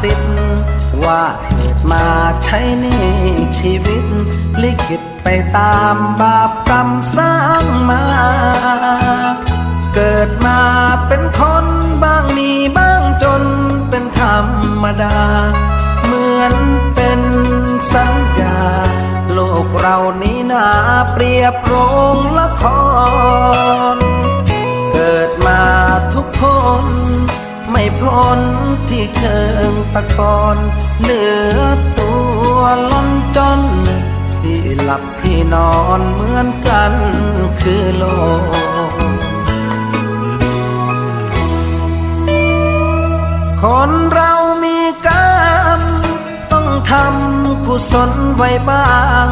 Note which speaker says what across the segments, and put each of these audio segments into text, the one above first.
Speaker 1: สิทธิ์ว่าเกิดมาใช้นี่ชีวิต ลิขิตไปตามบาปกรรมสร้างมา เกิดมาเป็นคนบ้างมีบ้างจนเป็นธรรมดา เหมือนเป็นสัญญา โลกเรานี้นาเปรียบโรงละคร เกิดมาทุกคน ไม่พ้นที่เชิงตะกอนเหลือตัวล้นจนที่หลับที่นอนเหมือนกันคือโลกคนเรามีกรรมต้องทำกุศลไว้บ้าง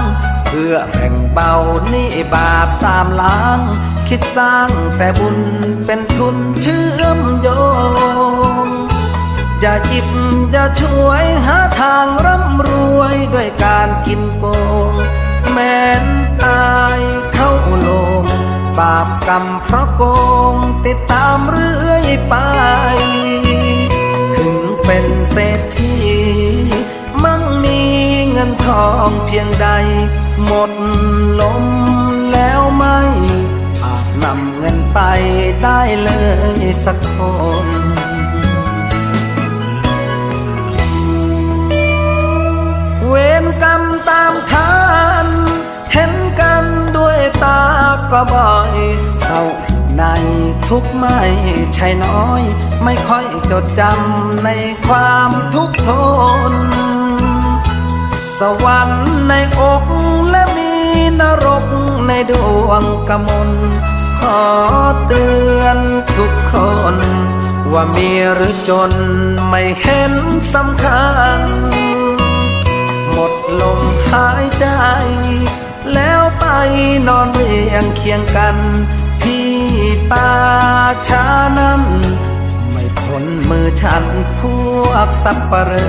Speaker 1: เพื่อแบ่งเบาหนี้บาปตามหล้าง คิดสร้างแต่บุญเป็นทุนเชื่อมโยงอย่าหยิบอย่าช่วยหาทางร่ำรวยด้วยการกินโกง แม้นตายเข้าโลงบาปกรรมเพราะโกง ติดตามเรื่อยไป ถึงเป็นเศรษฐีมั่งมีเงินทองเพียงใด หมดลมแล้วไม่อาจนำเงินไปได้เลยสักคนเวรกรรมตามทันเห็นกันด้วยตาก็บ่อยเศร้าในทุกไม่ใช่น้อย ไม่ค่อยจดจำในความทุกข์ทน สวรรค์ในอกและมีนรกในดวงกมลขอเตือนทุกคน ว่ามีหรือจนไม่เห็นสำคัญ หมดลมหายใจ แล้วไปนอนเรียงเคียงกัน ที่ป่าช้านั้น ไม่พ้นมือฉันพวกสับปะเรอ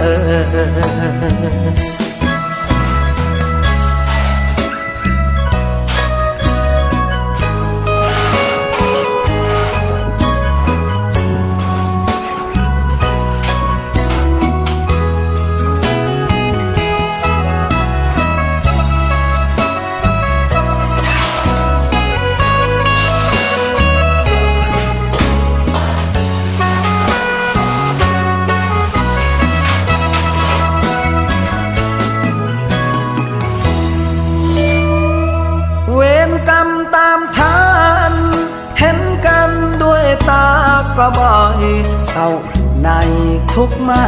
Speaker 1: บ่อยเศร้าอยู่ในทุกไม่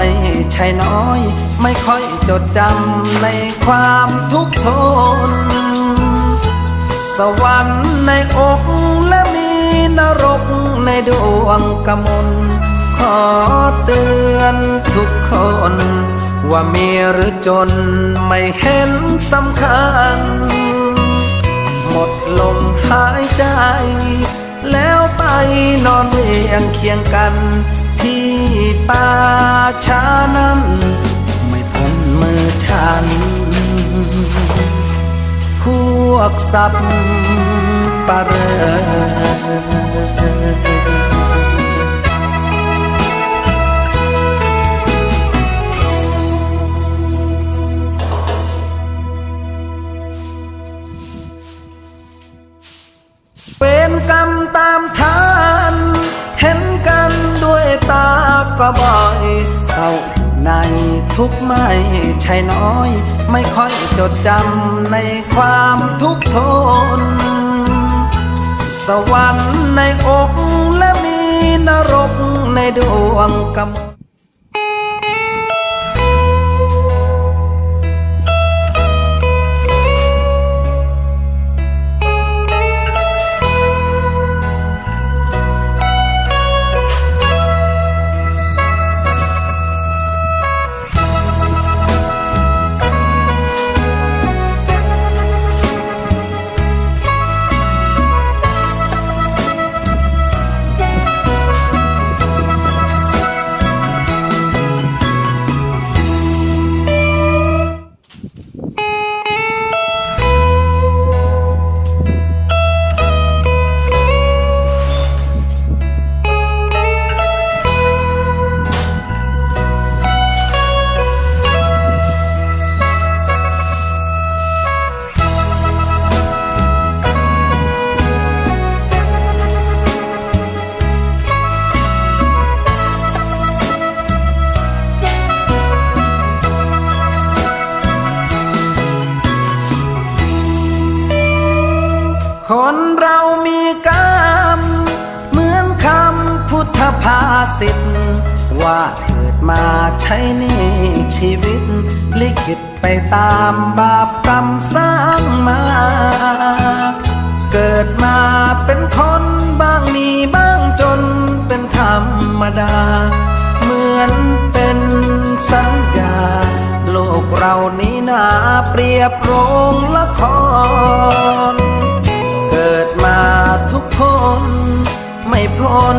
Speaker 1: ใช่น้อย ไม่ค่อยจดจำในความทุกข์ทน สวรรค์ในอกและมีนรกในดวงกมลขอเตือนทุกคน ว่ามีหรือจนไม่เห็นสำคัญ หมดลมหายใจ นอนเรียงเคียงกัน ที่ป่าช้านั้น ไม่พ้นมือฉัน พวกสับปะเรอ บ่อยเศร้าในทุกไม่ใช่น้อย ไม่ค่อยจดจำในความทุกข์ทน สวรรค์ในอกและมีนรกในดวงกำ ช้หนี่ชีวิต ลิขิตไปตามบาปกรรมสร้างมา เกิดมาเป็นคนบ้างมีบ้างจนเป็นธรรมดา เหมือนเป็นสัญญา โลกเรานี้นาเปรียบโรงละคร เกิดมาทุกคนไม่พ้น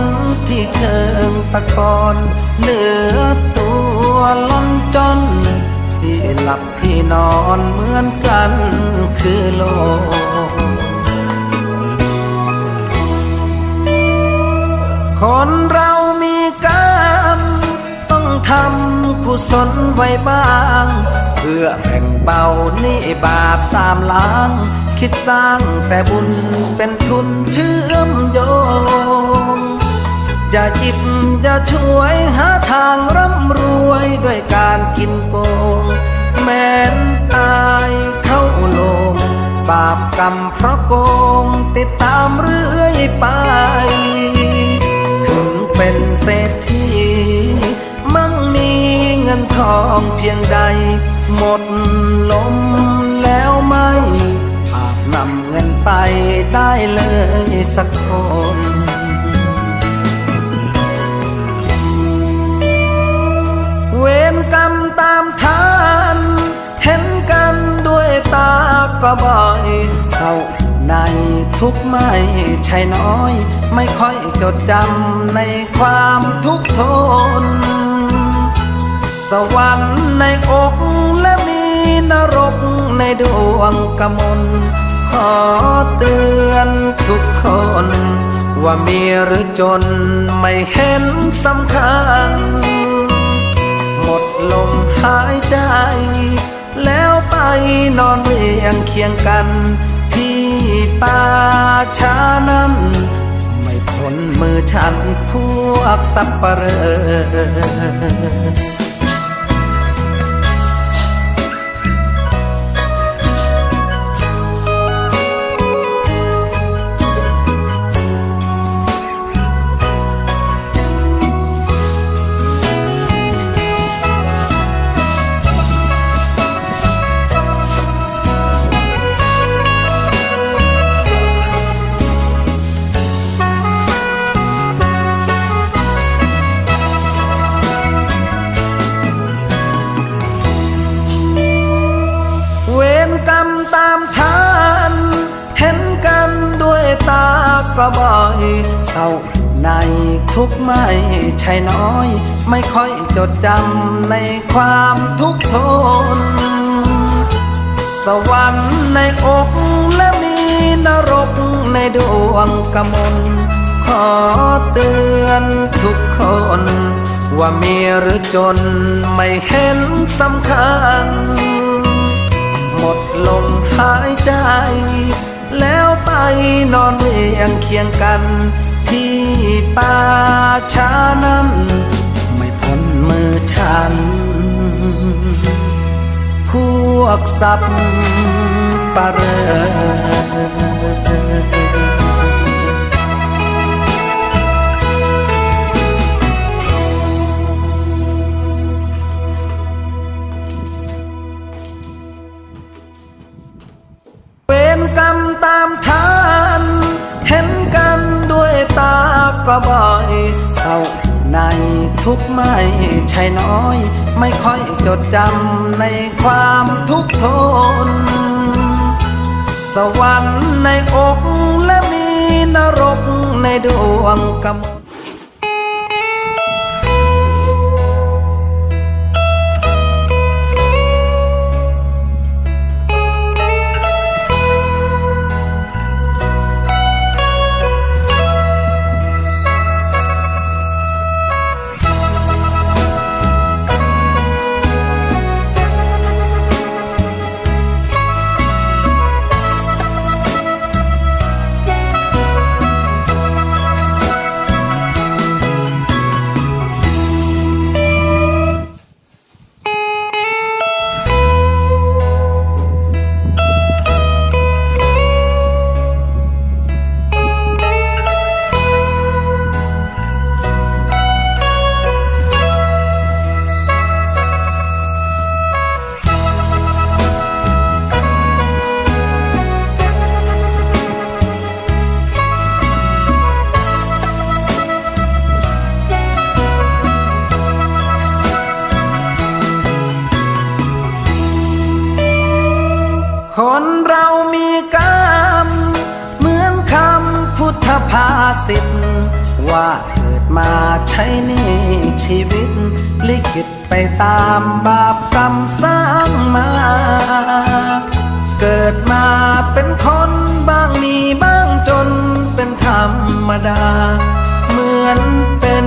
Speaker 1: ที่เชิงตะกอนเหลือต วล้นจนที่หลับที่นอนเหมือนกันคือโลก คนเรามีกรรมต้องทำกุศลไว้บ้าง เพื่อแบ่งเบาหนี่บาปตามหล้าง คิดสร้างแต่บุญเป็นทุนเชื่อมโยง อย่าหยิบอย่าช่วยหาทางร่ำรวยด้วยการกินโกง แม้นตายเข้าโลง บาปกรรมเพราะโกง ติดตามเรื่อยไป ถึงเป็นเศรษฐีมั่งมีเงินทองเพียงใด หมดลมแล้วไม่อาจนำเงินไปได้เลยสักคนามทันเห็นกันด้วยตาก็บ่อยเศร้าในทุกไม่ใช่น้อย ไม่ค่อยจดจำในความทุกข์ทน สวรรค์ในอกและมีนรกในดวงกมลขอเตือนทุกคน ว่ามีหรือจนไม่เห็นสำคัญ หมดลม หายใจ แล้วไปนอนเรียงเคียงกัน ที่ป่าช้านั้น ไม่พ้นมือฉันพวกสับปะเรอ ก็บ่อยเศร้าในทุกไม่ใช่น้อย ไม่ค่อยจดจำในความทุกข์ทน สวรรค์ในอกและมีนรกในดวงกมลขอเตือนทุกคน ว่ามีหรือจนไม่เห็นสำคัญ หมดลมหายใจ แล้วไปนอน ยงเคียงกันที่ป่าช้านั้น ไม่พ้นมือฉัน พวกสับปะเรอ บ่อยเศร้าในทุกไม่ใช่น้อย ไม่ค่อยจดจำในความทุกข์ทน สวรรค์ในอกและมีนรกในดวงกำ ใช้หนี่ชีวิต ลิขิตไปตามบาปกรรมสร้างมา เกิดมาเป็นคนบ้างมีบ้างจนเป็นธรรมดา เหมือนเป็น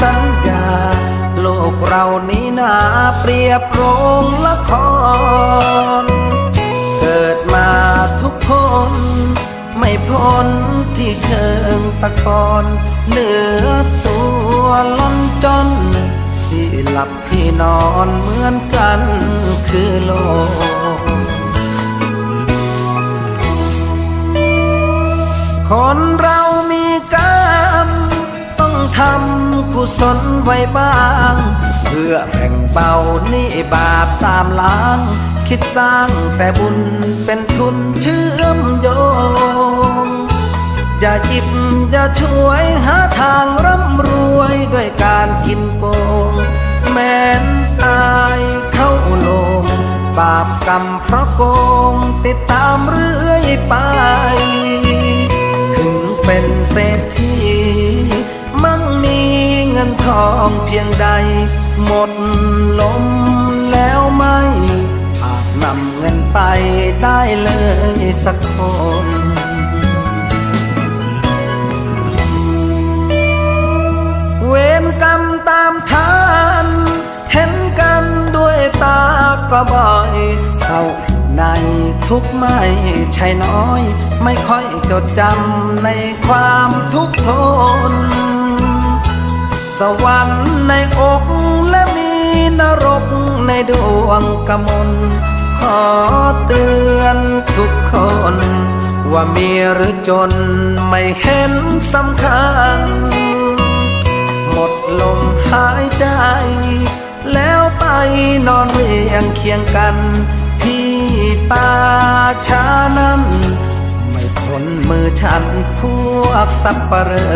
Speaker 1: สัญญา โลกเรานี้นาเปรียบโรงละคร เกิดมาทุกคนไม่พ้นที่เชิงตะกอนเหนือตัว ล้นจน ที่หลับที่นอนเหมือนกันคือโลก คนเรามีกรรมต้องทำกุศลไว้บ้าง เพื่อแบ่งเบาหนี่บาปตามล้าง คิดสร้างแต่บุญเป็นทุนเชื่อมโยงอย่าจิบอย่าช่วยหาทางร่ำรวยด้วย กรรมเพราะโกงติดตามเรื่อยไป ถึงเป็นเศรษฐีมั่งมีเงินทองเพียงใด หมดลมแล้วไม่อาจนำเงินไปได้เลยสักคน ก็บ่อยเศร้าอยู่ในทุกไม่ใช่น้อย ไม่ค่อยจดจำในความทุกข์ทน สวรรค์ในอกและมีนรกในดวงกมลขอเตือนทุกคน ว่ามีหรือจนไม่เห็นสำคัญ หมดลมหายใจแล้ว นอนเรียงเคียงกัน ที่ป่าช้านั้น ไม่พ้นมือฉันพวกสับปะเรอ